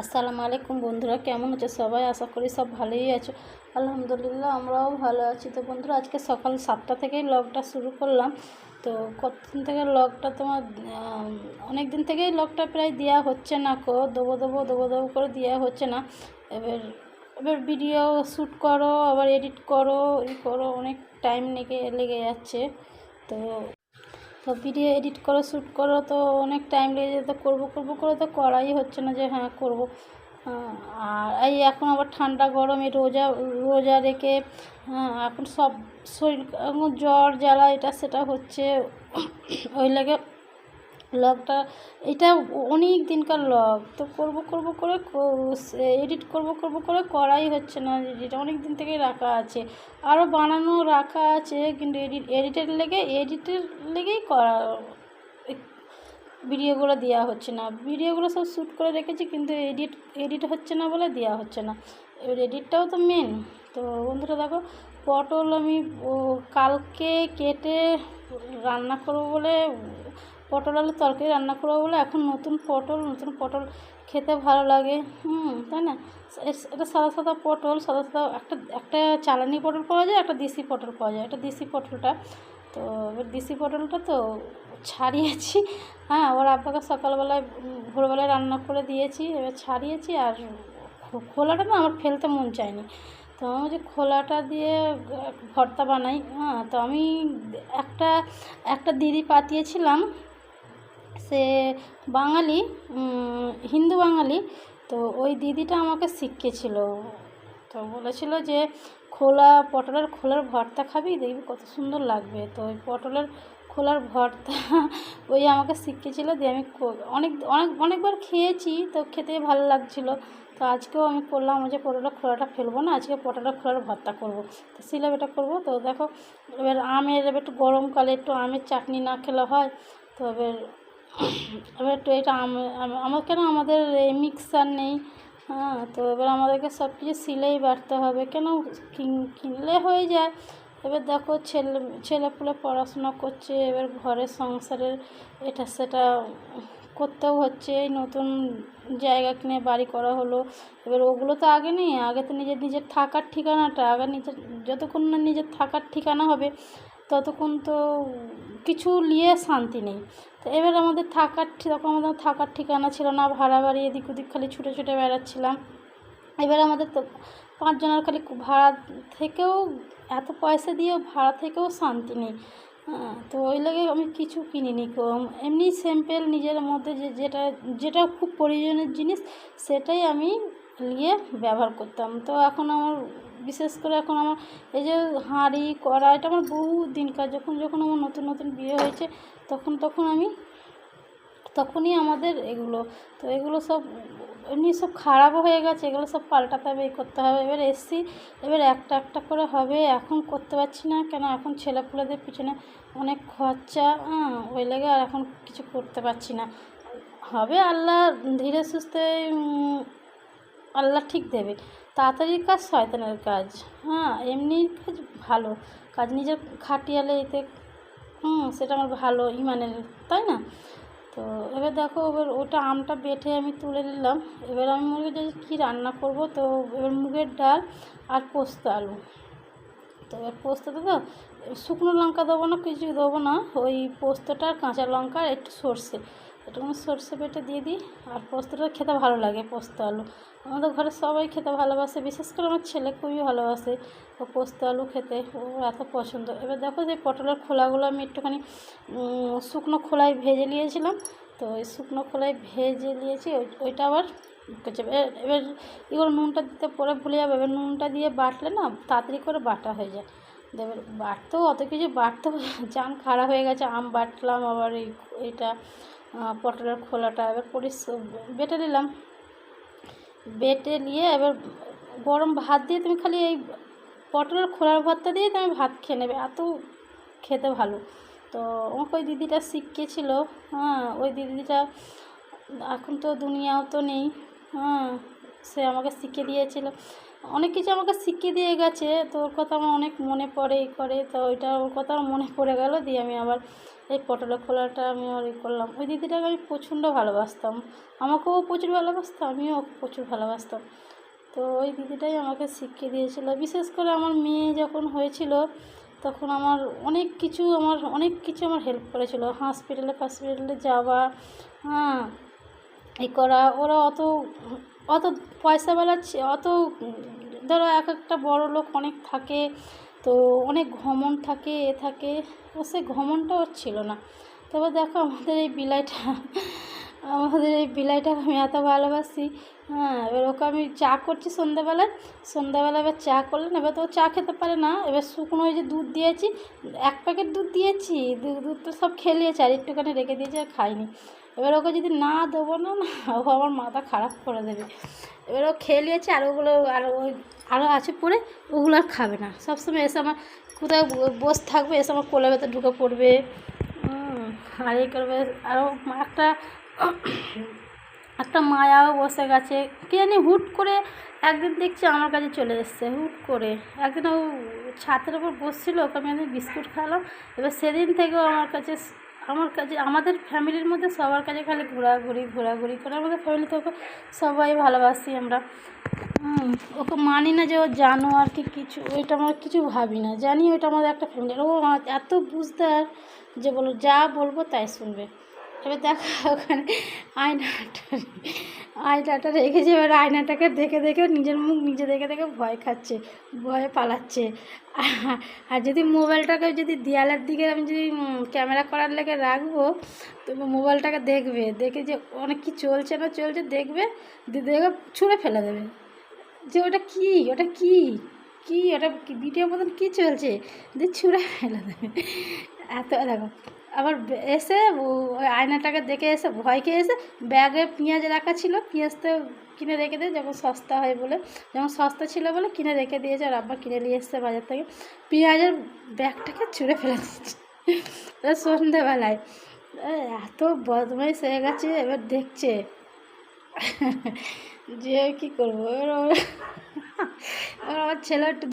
আসসালামু আলাইকুম বন্ধুরা, কেমন আছে সবাই? আশা করি সব ভালোই আছো। আলহামদুলিল্লাহ আমরাও ভালো আছি। তো বন্ধুরা, আজকে সকাল সাতটা থেকেই লগটা শুরু করলাম। তো কতদিন থেকে লগটা তোমার অনেক দিন থেকেই লগটা প্রায় দেওয়া হচ্ছে না কো, দেবো দেবো দেবো দেবো করে দেওয়া হচ্ছে না। এবার এবার ভিডিও শ্যুট করো, আবার এডিট করো, ই করো, অনেক টাইম লেগে লেগে যাচ্ছে। তো তো ভিডিও এডিট করো, শ্যুট করো তো অনেক টাইম লেগে যেত। করব করব করে তো করাই হচ্ছে না যে হ্যাঁ করব। আর এই এখন আবার ঠান্ডা, গরমে রোজা রোজা রেখে এখন সব শরীর জ্বর, জ্বালা, এটা, সেটা হচ্ছে ওই লাগে ব্লগটা এটা অনেক দিনকার ব্লগ তো করব করব, করে এডিট করব করব, করে করাই হচ্ছে না এটা অনেক দিন থেকেই রাখা আছে। আরও বানানো রাখা আছে, কিন্তু এডিট এডিটের লেগে এডিটের লেগেই করা ভিডিওগুলো দেওয়া হচ্ছে না। ভিডিওগুলো সব শ্যুট করে রেখেছি, কিন্তু এডিট এডিট হচ্ছে না বলে দেওয়া হচ্ছে না। এবার এডিটটাও তো মেন তো বন্ধুরা দেখো, পটল আমি কালকে কেটে রান্না করব বলে পটল আলু তরকারি রান্না করব বলে এখন নতুন পটল নতুন পটল খেতে ভালো লাগে। হুম, তাই না? এটা সাদা সাদা পটল, সাদা সাদা একটা একটা চালানি পটল পাওয়া যায়, একটা দেশি পটল পাওয়া যায়। এটা দেশি পটলটা। তো এবার দেশি পটলটা তো ছাড়িয়েছি। হ্যাঁ ওর আব্বাকে সকালবেলায়, ভোরবেলায় রান্না করে দিয়েছি। এবার ছাড়িয়েছি আর খোলাটা না আমার ফেলতে মন চায়নি। তো আমি যে খোলাটা দিয়ে ভর্তা বানাই। হ্যাঁ তো আমি একটা একটা দিদি পাঠিয়েছিলাম সে বাঙালি হিন্দু বাঙালি, তো ওই দিদিটা আমাকে শিখিয়েছিল। তো বলেছিল যে, খোলা পটলের খোলার ভর্তা খাবি, দেখবি কত সুন্দর লাগবে। তো ওই পটলের খোলার ভর্তা ওই আমাকে শিখিয়েছিল দিয়ে আমি অনেক অনেক, অনেকবার খেয়েছি, তো খেতে ভালো লাগছিল। তো আজকেও আমি করলাম যে পটলের খোলাটা ফেলব না, আজকে পটলের খোলার ভর্তা করব। তো সিলাপ এটা করব, তো দেখো, এবার আমের, এবার একটু গরমকালে একটু আমের চাটনি না খেলে হয়, তো এবার এবার একটু এটা আমার কেন আমাদের এই মিক্সার নেই? হ্যাঁ তো এবার আমাদেরকে সব কিছু সিলেই বাড়তে হবে। কেন কিনলে হয়ে যায়। এবার দেখো ছেলে ছেলেপুলে পড়াশোনা করছে, এবার ঘরের সংসারের এটা সেটা করতেও হচ্ছে। এই নতুন জায়গা কিনে বাড়ি করা হলো। এবার ওগুলো তো আগে নেই। আগে তো নিজের নিজের থাকার ঠিকানাটা, আগে নিজের যতক্ষণ না নিজের থাকার ঠিকানা হবে ততক্ষণ তো কিছু নিয়ে শান্তি নেই। তো এবার আমাদের থাকার তখন আমাদের থাকার ঠিকানা ছিল না, ভাড়া বাড়ি এদিক ওদিক খালি ছুটে ছুটে বেড়াচ্ছিলাম। এবার আমাদের তো পাঁচজনের খালি ভাড়া থেকেও এত পয়সা দিয়েও ভাড়া থেকেও শান্তি নেই। তো ওই লাগে আমি কিছু কিনিনি কম। এমনি স্যাম্পেল নিজের মধ্যে যে, যেটা যেটা খুব প্রয়োজনের জিনিস, সেটাই আমি নিয়ে ব্যবহার করতাম। তো এখন আমার, বিশেষ করে এখন আমার এই যে হাঁড়ি কড়া এটা আমার বহু দিনকার। যখন যখন আমার নতুন নতুন বিয়ে হয়েছে, তখন তখন আমি, তখনই আমাদের এগুলো, তো এগুলো সব এমনি সব খারাপও হয়ে গেছে। এগুলো সব পাল্টাতে হবে, এই করতে হবে। এবার এসছি, এবার একটা একটা করে হবে। এখন করতে পারছি না। কেন? এখন ছেলেপুলেদের পিছনে অনেক খরচা ওই লেগে আর এখন কিছু করতে পারছি না। হবে আল্লাহ ধীরে সুস্থে আল্লাহ ঠিক দেবে। তাড়াতাড়ির কাজ শয়তানের কাজ। হ্যাঁ এমনি কাজ ভালো। কাজ নিজের খাটিয়ালে এতে, হুম, সেটা আমার ভালো ইমানের, তাই না? তো এবার দেখো, এবার ওটা আমটা বেটে আমি তুলে নিলাম। এবার আমি মনে করি কী রান্না করব? তো এবার মুগের ডাল আর পোস্ত আলু। তো এবার পোস্ত তো শুকনো লঙ্কা দেবো না, কিছু দেবো না। ওই পোস্তটা কাঁচা লঙ্কা একটু সর্ষে। একটু সর্ষে বেটে দিয়ে দিই, আর পোস্তটা খেতে ভালো লাগে, পোস্ত, আলু। আমাদের ঘরে সবাই খেতে ভালোবাসে, বিশেষ করে আমার ছেলে খুবই ভালোবাসে ও পোস্ত, আলু খেতে, ও এত পছন্দ। এবার দেখো যে পটলের খোলাগুলো আমি একটুখানি শুকনো খোলায় ভেজে নিয়েছিলাম, তো ওই শুকনো খোলায় ভেজে নিয়েছি ওইটা আবার এবার এগুলো নুনটা দিতে পরে ভুলে যাবে, এবার নুনটা দিয়ে বাটলে না, তাড়াতাড়ি করে বাটা হয়ে যায়। এবার বাটতেও অত কিছু বাটতেও জান খারাপ হয়ে গেছে, আম বাটলাম, আবার এই এইটা পটলের খোলাটা এবার পরিস বেটে নিলাম। বেটে নিয়ে এবার গরম ভাত দিয়ে তুমি খালি এই পটলের খোলার ভাতটা দিয়ে তুমি ভাত খেয়ে নেবে, এত খেতে ভালো। তো আমাকে ওই দিদিটা শিখিয়েছিল হ্যাঁ ওই দিদিটা এখন তো দুনিয়াও তো নেই হ্যাঁ সে আমাকে শিখিয়ে দিয়েছিল। অনেক কিছু আমাকে শিখিয়ে দিয়ে গেছে। তো ওর কথা আমার অনেক মনে পড়ে এই করে। তো ওইটা ওর কথা আমার মনে পড়ে গেল। দিয়ে আমি আবার এই পটলের খোলাটা আমি আর ই করলাম। ওই দিদিটাকে আমি প্রচণ্ড ভালোবাসতাম। আমাকেও প্রচুর ভালোবাসতো, আমিও ওকে প্রচুর ভালোবাসতাম। তো ওই দিদিটাই আমাকে শিখিয়ে দিয়েছিল। বিশেষ করে আমার মেয়ে যখন হয়েছিল, তখন আমার অনেক কিছু আমার, অনেক কিছু আমার হেল্প করেছিল। হসপিটালে ফসপিটালে যাওয়া হ্যাঁ এ করা, ওরা অত অত পয়সাওয়ালা অত, ধরো এক একটা বড় লোক অনেক থাকে, তো অনেক ঘমন থাকে, এ থাকে ও সে ঘমনটা ওর ছিল না। তবে দেখো আমাদের এই বিলাইটা, আমাদের এই বিলাইটাকে আমি এত ভালোবাসি হ্যাঁ এবার ওকে আমি চা করছি সন্ধ্যাবেলায়, সন্ধ্যাবেলা এবার চা করলেন, এবার তো চা খেতে পারে না, এবার শুকনো ওই যে দুধ দিয়েছি, এক প্যাকেট দুধ দিয়েছি দুধ তো সব খেলিয়েছে, আর একটুখানি রেখে দিয়েছি আর খাইনি। এবার ওকে যদি না দেবো না না, ও আমার মাথা খারাপ করে দেবে। এবার ও খেয়ে নিয়েছে, আর ওগুলো, আর ওই আরও আছে পরে ওগুলো আর খাবে না। সবসময় এসে আমার কোথায় বসে থাকবে, এসে আমার কোলের ভেতর ঢুকে পড়বে। আর এই করবে আরও একটা একটা মায়াও বসে গেছে। কে জানি হুট করে একদিন দেখছি আমার কাছে চলে এসছে, হুট করে। একদিন ও ছাতের ওপর বসছিল, ওকে আমি একদিন বিস্কুট খাওয়ালাম। এবার সেদিন থেকেও আমার কাছে আমার কাছে, আমাদের ফ্যামিলির মধ্যে সবার কাছে খালি ঘোরাঘুরি ঘোরাঘুরি করে আমাদের ফ্যামিলিতে ওকে সবাই ভালোবাসি আমরা। ওকে মানি না যে ও জানো আর কি কিছু ওইটা আমরা কিছু ভাবি না। জানি ওইটা আমাদের একটা ফ্যামিলি ও এত বুঝদার যে বলো, যা বলব তাই শুনবে। এবার দেখো ওখানে আয়নাটা আয়নাটা রেখেছে, এবার আয়নাটাকে দেখে দেখে নিজের মুখ নিজে দেখে দেখে ভয় খাচ্ছে, ভয়ে পালাচ্ছে। আর যদি মোবাইলটাকে যদি দেয়ালের দিকে আমি যদি ক্যামেরা করার লেগে রাখব, তো মোবাইলটাকে দেখবে, দেখে যে অনেক কি চলছে না চলছে, দেখবে দেখে ছুঁড়ে ফেলে দেবে। যে ওটা কি? ওটা কি? কি? ওটা ভিডিও মতন কী চলছে? দিয়ে ছুঁড়ে ফেলে দেবে। এত দেখো আবার এসে ওই আয়নাটাকে দেখে এসে ভয় খেয়ে এসে ব্যাগে পেঁয়াজ রাখা ছিল পেঁয়াজ তো কিনে রেখে দিয়ে যখন সস্তা হয় বলে যখন সস্তা ছিল বলে কিনে রেখে দিয়েছে আর আব্বা কিনে নিয়ে এসছে বাজার থেকে। পেঁয়াজের ব্যাগটাকে ছুঁড়ে ফেলে দিচ্ছে এ, এত বদমাইশ হয়ে গেছে এবার দেখছে। যে কী করব? এবার আমার ছেলে